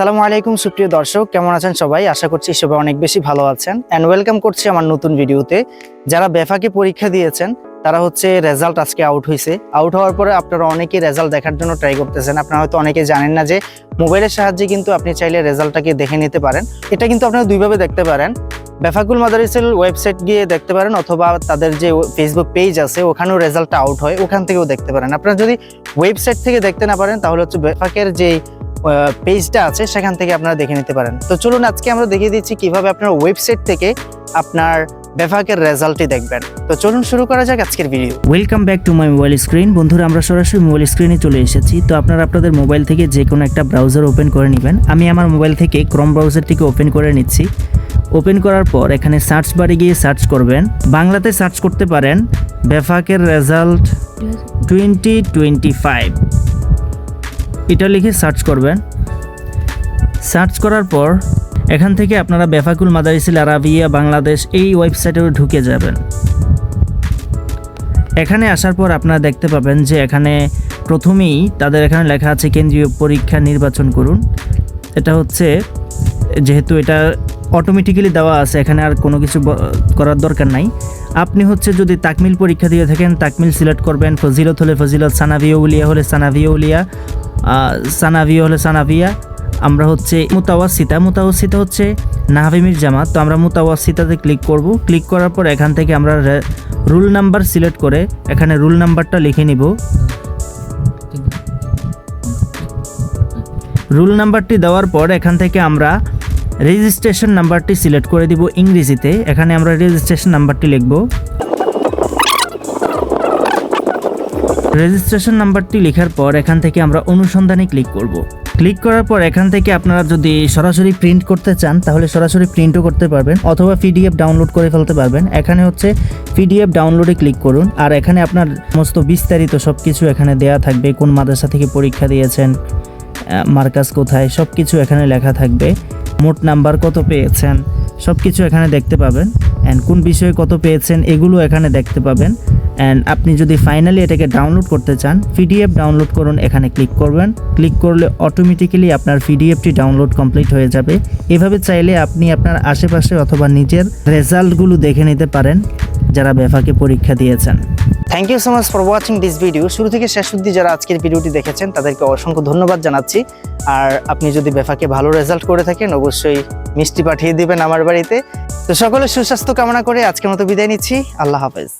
সালামু আলাইকুম, সুপ্রিয় দর্শক। কেমন আছেন সবাই? আশা করছি সবাই অনেক বেশি ভালো আছেন। অ্যান্ড ওয়েলকাম করছি আমার নতুন ভিডিওতে। যারা বেফাকে পরীক্ষা দিয়েছেন, তারা হচ্ছে রেজাল্ট আজকে আউট হয়েছে আউট হওয়ার পরে আপনারা অনেকেই রেজাল্ট দেখার জন্য ট্রাই করতেছেন। আপনারা হয়তো অনেকে জানেন না যে মোবাইলের সাহায্যে কিন্তু আপনি চাইলে রেজাল্টটাকে দেখে নিতে পারেন। এটা কিন্তু আপনারা দুইভাবে দেখতে পারেন। বেফাকুল মাদারিসের ওয়েবসাইট গিয়ে দেখতে পারেন অথবা তাদের যে ফেসবুক পেজ আছে, ওখানেও রেজাল্টটা আউট হয়। ওখান থেকেও দেখতে পারেন। আপনারা যদি ওয়েবসাইট থেকে দেখতে না পারেন, তাহলে হচ্ছে বেফাকের যে পেজটা আছে সেখান থেকে আপনারা দেখে নিতে পারেন। তো চলুন আজকে আমরা দেখিয়ে দিচ্ছি কীভাবে আপনার ওয়েবসাইট থেকে আপনার বেফাকের রেজাল্টটি দেখবেন। তো চলুন শুরু করা যাক আজকের video welcome back to my mobile screen বন্ধুরা আমরা সরাসরি মোবাইল স্ক্রিনে চলে এসেছি। তো আপনারা আপনাদের মোবাইল থেকে যে কোনো একটা ব্রাউজার ওপেন করে নেবেন। আমি আমার মোবাইল থেকে ক্রম ব্রাউজারটিকে ওপেন করে নিচ্ছি। ওপেন করার পর এখানে সার্চ বারে গিয়ে সার্চ করবেন। বাংলাতে সার্চ করতে পারেন বেফাকের রেজাল্ট টোয়েন্টি টোয়েন্টি ফাইভ এটা লিখে সার্চ করবেন। সার্চ করার পর এখান থেকে আপনারা বেফাকুল মাদারিসিল আরাবিয়া, বাংলাদেশ এই ওয়েবসাইটে ঢুকে যাবেন। এখানে আসার পর আপনারা দেখতে পাবেন যে এখানে প্রথমেই তাদের এখানে লেখা আছে কেন্দ্রীয় পরীক্ষা নির্বাচন করুন। এটা হচ্ছে যেহেতু এটা অটোমেটিক্যালি দেওয়া আছে, এখানে আর কোনো কিছু করার দরকার নাই। আপনি হচ্ছে যদি তাকমিল পরীক্ষা দিয়ে থাকেন, তাকমিল সিলেক্ট করবেন, ফজিলত হলে ফজিলত, সানাভিয়া উলিয়া হলে সানাভিয়া উলিয়া সানাভিয়া হলে সানাভিয়া, আমরা হচ্ছে মুতাওয়াসিতা মুতাওয়াসিতা হচ্ছে নাহাভিমির জামাত। তো আমরা মুতাওয়াসিতাতে ক্লিক করব। ক্লিক করার পর এখান থেকে আমরা রুল নাম্বার সিলেক্ট করে এখানে রুল নাম্বারটা লিখে নিব। রুল নাম্বারটি দেওয়ার পর এখান থেকে আমরা রেজিস্ট্রেশন নাম্বারটি সিলেক্ট করে দিব ইংরেজিতে। এখানে আমরা রেজিস্ট্রেশন নাম্বারটি লিখব। রেজিস্ট্রেশন নাম্বারটি লেখার পর এখান থেকে আমরা অনুসন্ধানে ক্লিক করব। ক্লিক করার পর এখান থেকে আপনারা যদি সরাসরি প্রিন্ট করতে চান, তাহলে সরাসরি প্রিন্টও করতে পারবেন অথবা পিডিএফ ডাউনলোড করে ফেলতে পারবেন। এখানে হচ্ছে পিডিএফ ডাউনলোডে ক্লিক করুন। আর এখানে আপনার সমস্ত বিস্তারিত সব কিছু এখানে দেয়া থাকবে। কোন মাদ্রাসা থেকে পরীক্ষা দিয়েছেন মার্কাস কোথায় সব কিছু এখানে লেখা থাকবে। মোট নাম্বার কত পেয়েছেন সব কিছু এখানে দেখতে পাবেন। অ্যান্ড কোন বিষয়ে কত পেয়েছেন, এগুলো এখানে দেখতে পাবেন। অ্যান্ড আপনি যদি ফাইনালি এটাকে ডাউনলোড করতে চান পিডিএফ ডাউনলোড করুন, এখানে ক্লিক করবেন। ক্লিক করলে অটোমেটিক্যালি আপনার পিডিএফটি ডাউনলোড কমপ্লিট হয়ে যাবে। এভাবে চাইলে আপনি আপনার আশেপাশে অথবা নিজের রেজাল্টগুলো দেখে নিতে পারেন, যারা বেফাকে পরীক্ষা দিয়েছেন। Thank you so much for watching this video শুরু থেকে শেষ অবধি যারা আজকের ভিডিওটি দেখেছেন, তাদেরকে অসংখ্য ধন্যবাদ জানাচ্ছি। আর আপনি যদি বেফাকে ভালো রেজাল্ট করে থাকেন, অবশ্যই মিষ্টি পাঠিয়ে দিবেন আমার বাড়িতে। তো সকলের সুস্বাস্থ্য কামনা করে আজকের মতো বিদায় নিচ্ছি। আল্লাহ হাফেজ।